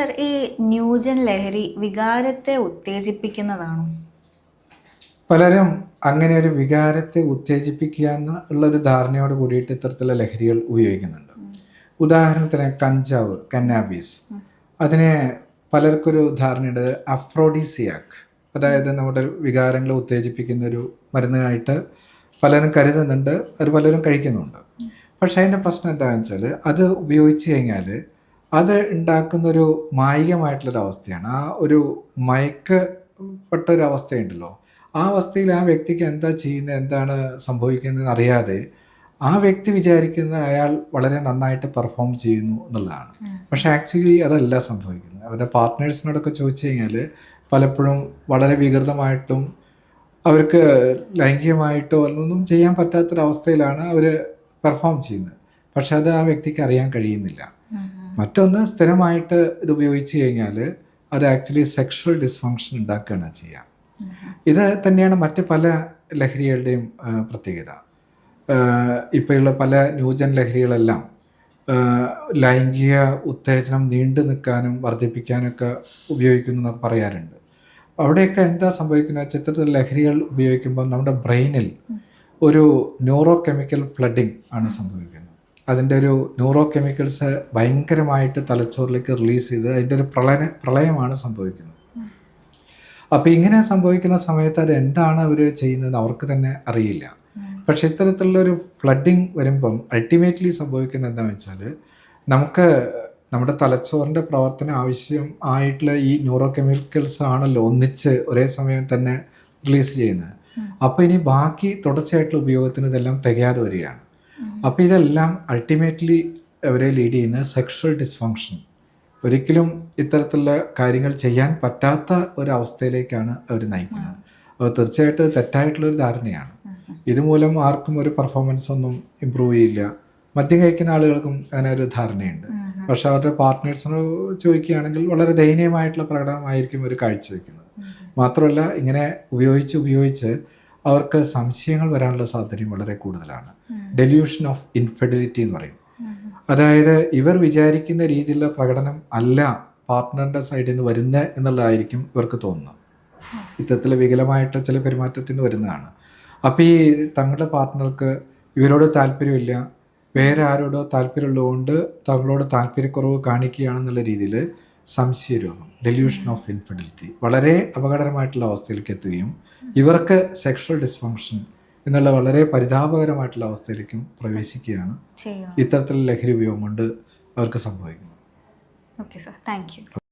Sir ഈ new gen ലഹരി വികാരത്തെ ഉത്തേജിപ്പിക്കുന്നതാണോ? പലരും അങ്ങനെ ഒരു വികാരത്തെ ഉത്തേജിപ്പിക്കുക എന്നുള്ള ഉള്ളൊരു ധാരണയോട് കൂടിയിട്ട് ഇത്തരത്തിലുള്ള ലഹരികൾ ഉപയോഗിക്കുന്നുണ്ട്. ഉദാഹരണത്തിന് കഞ്ചാവ് കന്നാബീസ് അതിനെ പലർക്കൊരു ധാരണയുണ്ട്. അഫ്രോഡിസിയാക്ക്. അതായത് നമ്മുടെ വികാരങ്ങളെ ഉത്തേജിപ്പിക്കുന്ന ഒരു മരുന്നായിട്ട് പലരും കരുതുന്നുണ്ട്. അത് പലരും കഴിക്കുന്നുണ്ട്. പക്ഷേ അതിന്റെ പ്രശ്നം എന്താണെന്ന് വെച്ചാൽ അത് ഉപയോഗിച്ച് കഴിഞ്ഞാൽ അത് ഉണ്ടാക്കുന്നൊരു മായികമായിട്ടുള്ളൊരു അവസ്ഥയാണ് ആ ഒരു മയക്കപ്പെട്ട ഒരു അവസ്ഥയുണ്ടല്ലോ ആ അവസ്ഥയിൽ ആ വ്യക്തിക്ക് എന്താ ചെയ്യുന്നത് എന്താണ് സംഭവിക്കുന്നത് അറിയാതെ ആ വ്യക്തി വിചാരിക്കുന്ന അയാൾ വളരെ നന്നായിട്ട് പെർഫോം ചെയ്യുന്നു എന്നുള്ളതാണ്. പക്ഷെ ആക്ച്വലി അതല്ല സംഭവിക്കുന്നത്. അവരുടെ പാർട്ട്നേഴ്സിനോടൊക്കെ ചോദിച്ചു കഴിഞ്ഞാൽ പലപ്പോഴും വളരെ വികൃതമായിട്ടും അവർക്ക് ലൈംഗികമായിട്ടോ ഒന്നും ചെയ്യാൻ പറ്റാത്തൊരവസ്ഥയിലാണ് അവർ പെർഫോം ചെയ്യുന്നത്. പക്ഷെ അത് ആ വ്യക്തിക്ക് അറിയാൻ കഴിയുന്നില്ല. മറ്റൊന്ന് സ്ഥിരമായിട്ട് ഇത് ഉപയോഗിച്ച് കഴിഞ്ഞാൽ അത് ആക്ച്വലി സെക്ഷൽ ഡിസ്ഫങ്ഷൻ ഉണ്ടാക്കുകയാണ് ചെയ്യുക. ഇത് തന്നെയാണ് മറ്റ് പല ലഹരികളുടെയും പ്രത്യേകത. ഇപ്പോഴുള്ള പല ന്യൂജൻ ലഹരികളെല്ലാം ലൈംഗിക ഉത്തേജനം നീണ്ടു നിൽക്കാനും വർദ്ധിപ്പിക്കാനൊക്കെ ഉപയോഗിക്കുന്നു എന്ന് പറയാറുണ്ട്. അവിടെയൊക്കെ എന്താ സംഭവിക്കുന്നത്? വെച്ചാൽ ഇത്തരത്തിലുള്ള ലഹരികൾ ഉപയോഗിക്കുമ്പോൾ നമ്മുടെ ബ്രെയിനിൽ ഒരു ന്യൂറോ കെമിക്കൽ ഫ്ലഡിങ് ആണ് സംഭവിക്കുന്നത്. അതിന്റെ ഒരു ന്യൂറോ കെമിക്കൽസ് ഭയങ്കരമായിട്ട് തലച്ചോറിലേക്ക് റിലീസ് ചെയ്ത് അതിന്റെ ഒരു പ്രളയ പ്രളയമാണ് സംഭവിക്കുന്നത്. അപ്പോൾ ഇങ്ങനെ സംഭവിക്കുന്ന സമയത്ത് അത് എന്താണ് അവർ ചെയ്യുന്നത് അവർക്ക് തന്നെ അറിയില്ല. പക്ഷേ ഇത്തരത്തിലുള്ള ഒരു ഫ്ലഡിങ് വരുമ്പം അൾട്ടിമേറ്റ്ലി സംഭവിക്കുന്നത് എന്താണെന്ന് വെച്ചാൽ നമുക്ക് നമ്മുടെ തലച്ചോറിന്റെ പ്രവർത്തന ആവശ്യം ആയിട്ടുള്ള ഈ ന്യൂറോ കെമിക്കൽസ് ആണല്ലോ ഒന്നിച്ച് ഒരേ സമയം തന്നെ റിലീസ് ചെയ്യുന്നത്. അപ്പോൾ ഇനി ബാക്കി തുടർച്ചയായിട്ടുള്ള ഉപയോഗത്തിന് ഇതെല്ലാം തികയാതെ വരികയാണ്. അപ്പോൾ ഇതെല്ലാം അൾട്ടിമേറ്റ്ലി അവരെ ലീഡ് ചെയ്യുന്ന സെക്ഷൽ ഡിസ്ഫങ്ഷൻ ഒരിക്കലും ഇത്തരത്തിലുള്ള കാര്യങ്ങൾ ചെയ്യാൻ പറ്റാത്ത ഒരവസ്ഥയിലേക്കാണ് അവർ നയിക്കുന്നത്. അപ്പോൾ തീർച്ചയായിട്ടും തെറ്റായിട്ടുള്ളൊരു ധാരണയാണ്. ഇതുമൂലം ആർക്കും ഒരു പെർഫോമൻസ് ഒന്നും ഇമ്പ്രൂവ് ചെയ്യില്ല. മദ്യം കഴിക്കുന്ന ആളുകൾക്കും അങ്ങനെ ഒരു ധാരണയുണ്ട്. പക്ഷെ അവരുടെ പാർട്ട്നേഴ്സിനോട് ചോദിക്കുകയാണെങ്കിൽ വളരെ ദയനീയമായിട്ടുള്ള പ്രകടനമായിരിക്കും അവർ കാഴ്ചവെക്കുന്നത്. മാത്രമല്ല ഇങ്ങനെ ഉപയോഗിച്ച് ഉപയോഗിച്ച് അവർക്ക് സംശയങ്ങൾ വരാനുള്ള സാധ്യതയും വളരെ കൂടുതലാണ്. ഡെല്യൂഷൻ ഓഫ് ഇൻഫെഡിലിറ്റി എന്ന് പറയും. അതായത് ഇവർ വിചാരിക്കുന്ന രീതിയിലുള്ള പ്രകടനം അല്ല പാർട്ട്ണറിന്റെ സൈഡിൽ നിന്ന് വരുന്നത് എന്നുള്ളതായിരിക്കും ഇവർക്ക് തോന്നുന്നത്. ഇത്തരത്തിൽ വികലമായിട്ട് ചില പെരുമാറ്റത്തിൽ നിന്ന് വരുന്നതാണ്. അപ്പോൾ ഈ തങ്ങളുടെ പാർട്ട്ണർക്ക് ഇവരോട് താല്പര്യമില്ല. വേറെ ആരോടോ താല്പര്യമുള്ളതുകൊണ്ട് തങ്ങളോട് താല്പര്യക്കുറവ് കാണിക്കുകയാണെന്നുള്ള രീതിയിൽ സംശയരോഗം ഡെല്യൂഷൻ ഓഫ് ഇൻഫിഡിലിറ്റി വളരെ അപകടകരമായിട്ടുള്ള അവസ്ഥയിലേക്ക് എത്തുകയും ഇവർക്ക് സെക്ഷൽ ഡിസ്ഫങ്ഷൻ എന്നുള്ള വളരെ പരിതാപകരമായിട്ടുള്ള അവസ്ഥയിലേക്കും പ്രവേശിക്കുകയാണ്. ഇത്തരത്തിലുള്ള ലഹരി ഉപയോഗം കൊണ്ട് അവർക്ക് സംഭവിക്കുന്നത് ഓക്കെ സർ താങ്ക് യു